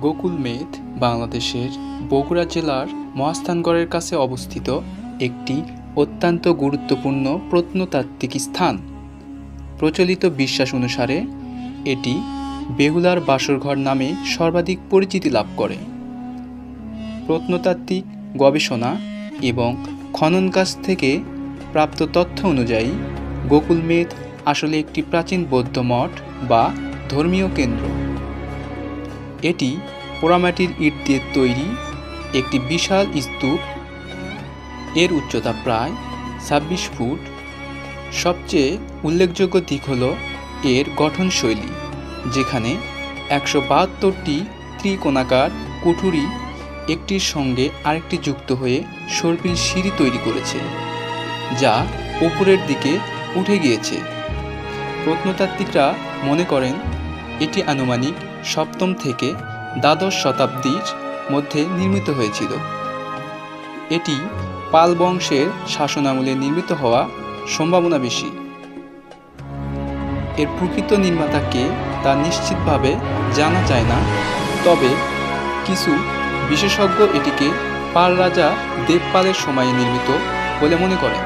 গোকুল মেদ বাংলাদেশের বগুড়া জেলার মহাস্থানগড়ের কাছে অবস্থিত একটি অত্যন্ত গুরুত্বপূর্ণ প্রত্নতাত্ত্বিক স্থান। প্রচলিত বিশ্বাস অনুসারে, এটি বেহুলার বাসরঘর নামে সর্বাধিক পরিচিতি লাভ করে। প্রত্নতাত্ত্বিক গবেষণা এবং খনন কাজ থেকে প্রাপ্ত তথ্য অনুযায়ী, গোকুল মেদ আসলে একটি প্রাচীন বৌদ্ধ মঠ বা ধর্মীয় কেন্দ্র। এটি পোড়ামাটির ইট দিয়ে তৈরি একটি বিশাল স্তূপ। এর উচ্চতা প্রায় ছাব্বিশ ফুট। সবচেয়ে উল্লেখযোগ্য দিক হল এর গঠনশৈলী, যেখানে একশো বাহাত্তরটি ত্রিকোণাকার কুঠুরি একটির সঙ্গে আরেকটি যুক্ত হয়ে সর্পিল সিঁড়ি তৈরি করেছে, যা উপরের দিকে উঠে গিয়েছে। প্রত্নতাত্ত্বিকরা মনে করেন, এটি আনুমানিক সপ্তম থেকে দ্বাদশ শতাব্দীর মধ্যে নির্মিত হয়েছিল। এটি পাল বংশের শাসনামলে নির্মিত হওয়া সম্ভাবনা বেশি। এর প্রকৃত নির্মাতাকে তা নিশ্চিতভাবে জানা যায় না, তবে কিছু বিশেষজ্ঞ এটিকে পাল রাজা দেবপালের সময়ে নির্মিত বলে মনে করেন।